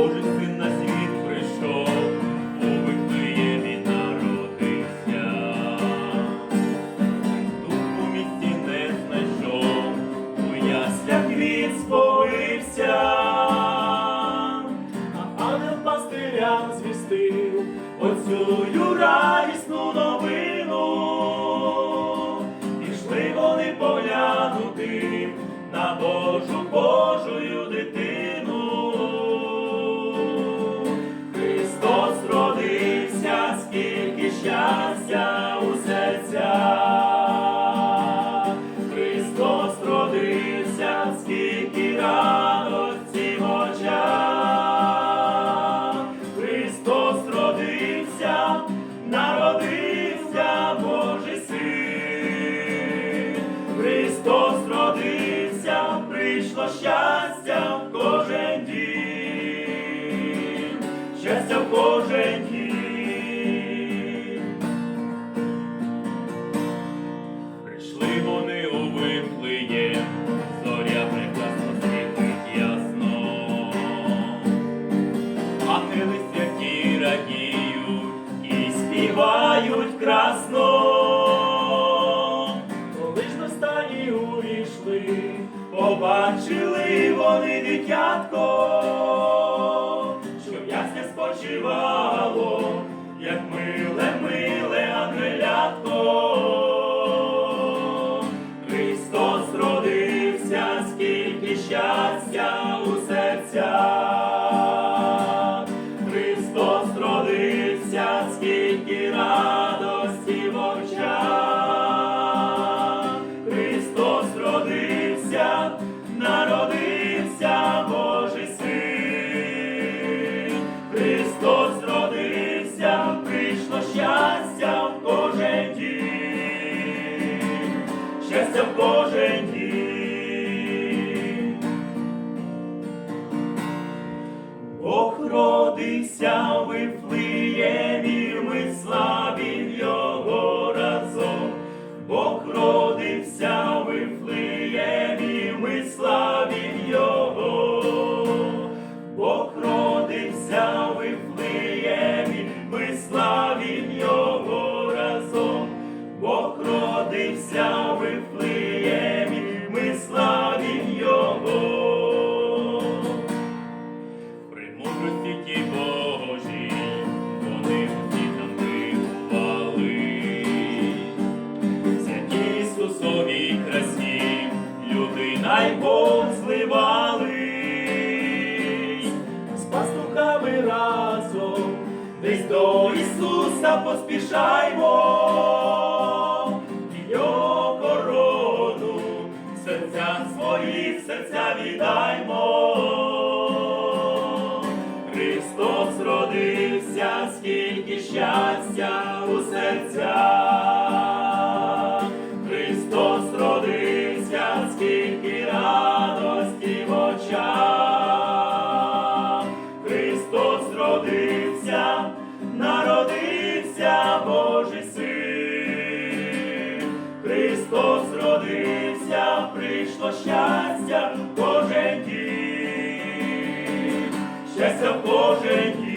Божий син на світ прийшов, у Вифлеємі народився. Тут у місті не знайшов, у яслях він сповився. А ангел звістив оцю радісну новину. Щастя красно. Коли ж на стані увійшли, побачили вони дитятко, що ясне спочивало, як миле, миле ангелятко. Христос родився, скільки щастя щастя в кожен дім. Бог родився в Вифлеємі, ми славім Його разом. Бог родився люди найбог зливались. З пастухами разом, десь до Ісуса поспішаймо. Серця. Христос родився, скільки щастя у серцях. Христос родився, скільки радості в очах. Христос родився, народився Божий син. Христос родився, прийшло щастя щастя в кожен